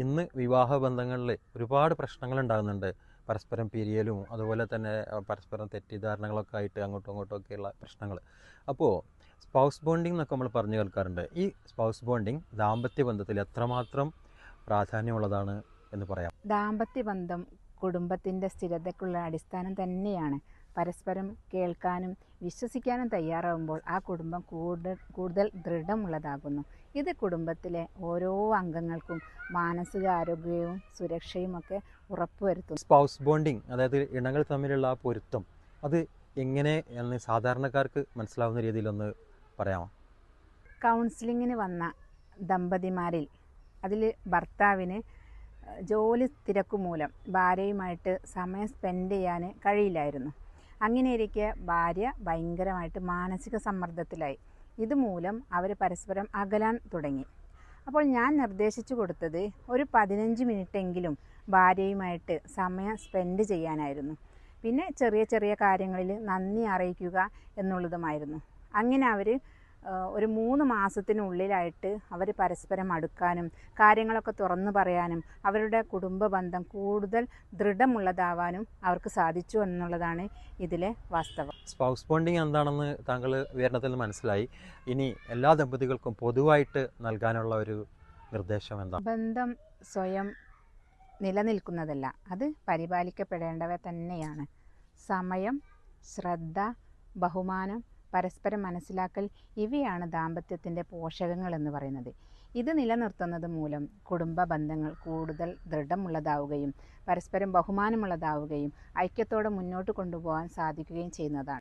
ഇന്ന് വിവാഹ ബന്ധങ്ങളിൽ ഒരുപാട് പ്രശ്നങ്ങൾ ഉണ്ടാകുന്നുണ്ട് പരസ്പരം പിരിയലും അതുപോലെ തന്നെ പരസ്പരം തെറ്റിദ്ധാരണകളൊക്കെ ആയിട്ട് അങ്ങോട്ടും ഇങ്ങോട്ടും ഒക്കെയുള്ള പ്രശ്നങ്ങൾ അപ്പോൾ സ്പൗസ് ബോണ്ടിങ് എന്നൊക്കെ നമ്മൾ പറഞ്ഞു കേൾക്കാറുണ്ട്. ഈ സ്പൗസ് ബോണ്ടിങ് ദാമ്പത്യ ബന്ധത്തിൽ എത്രമാത്രം പ്രാധാന്യമുള്ളതാണ് എന്ന് പറയാം. ദാമ്പത്യ ബന്ധം കുടുംബത്തിന്റെ സ്ഥിരതയ്ക്കുള്ള അടിസ്ഥാനം തന്നെയാണ്. പരസ്പരം കേൾക്കാനും വിശ്വസിക്കാനും തയ്യാറാകുമ്പോൾ ആ കുടുംബം കൂടുതൽ കൂടുതൽ ദൃഢമുള്ളതാകുന്നു. ഇത് കുടുംബത്തിലെ ഓരോ അംഗങ്ങൾക്കും മാനസിക ആരോഗ്യവും സുരക്ഷയും ഒക്കെ ഉറപ്പുവരുത്തുന്നു. സ്പൗസ് ബോണ്ടിങ് അതായത് ഇണകൾ തമ്മിലുള്ള ആ പൊരുത്തം അത് എങ്ങനെ എന്ന് സാധാരണക്കാർക്ക് മനസ്സിലാവുന്ന രീതിയിലൊന്ന് പറയാമോ? കൗൺസിലിങ്ങിന് വന്ന ദമ്പതിമാരിൽ അതിൽ ഭർത്താവിന് ജോലി തിരക്കുമൂലം ഭാര്യയുമായിട്ട് സമയം സ്പെൻഡ് ചെയ്യാൻ കഴിയില്ലായിരുന്നു. അങ്ങനെയിരിക്കെ ഭാര്യ ഭയങ്കരമായിട്ട് മാനസിക സമ്മർദ്ദത്തിലായി. ഇതുമൂലം അവർ പരസ്പരം അകലാൻ തുടങ്ങി. അപ്പോൾ ഞാൻ നിർദ്ദേശിച്ചു കൊടുത്തത് ഒരു പതിനഞ്ച് മിനിറ്റെങ്കിലും ഭാര്യയുമായിട്ട് സമയം സ്പെൻഡ് ചെയ്യാനായിരുന്നു. പിന്നെ ചെറിയ ചെറിയ കാര്യങ്ങളിൽ നന്ദി അറിയിക്കുക എന്നുള്ളതുമായിരുന്നു. അങ്ങനെ അവർ ഒരു മൂന്ന് മാസത്തിനുള്ളിലായിട്ട് അവർ പരസ്പരം അടുക്കാനും കാര്യങ്ങളൊക്കെ തുറന്നു പറയാനും അവരുടെ കുടുംബ ബന്ധം കൂടുതൽ ദൃഢമുള്ളതാവാനും അവർക്ക് സാധിച്ചു എന്നുള്ളതാണ് ഇതിലെ വാസ്തവം. സ്പൗസ് ബോണ്ടിങ് എന്താണെന്ന് താങ്കൾ വിവരണത്തിൽ മനസ്സിലായി. ഇനി എല്ലാ ദമ്പതികൾക്കും പൊതുവായിട്ട് നൽകാനുള്ള ഒരു നിർദ്ദേശം എന്താ? ബന്ധം സ്വയം നിലനിൽക്കുന്നതല്ല അത് പരിപാലിക്കപ്പെടേണ്ടവ തന്നെയാണ്. സമയം ശ്രദ്ധ ബഹുമാനം പരസ്പരം മനസ്സിലാക്കൽ ഇവയാണ് ദാമ്പത്യത്തിന്റെ പോഷകങ്ങൾ എന്ന് പറയുന്നത്. ഇത് നിലനിർത്തുന്നത് മൂലം കുടുംബ ബന്ധങ്ങൾ കൂടുതൽ ദൃഢമുള്ളതാവുകയും പരസ്പരം ബഹുമാനമുള്ളതാവുകയും ഐക്യത്തോടെ മുന്നോട്ട് കൊണ്ടുപോകാൻ സാധിക്കുകയും ചെയ്യുന്നതാണ്.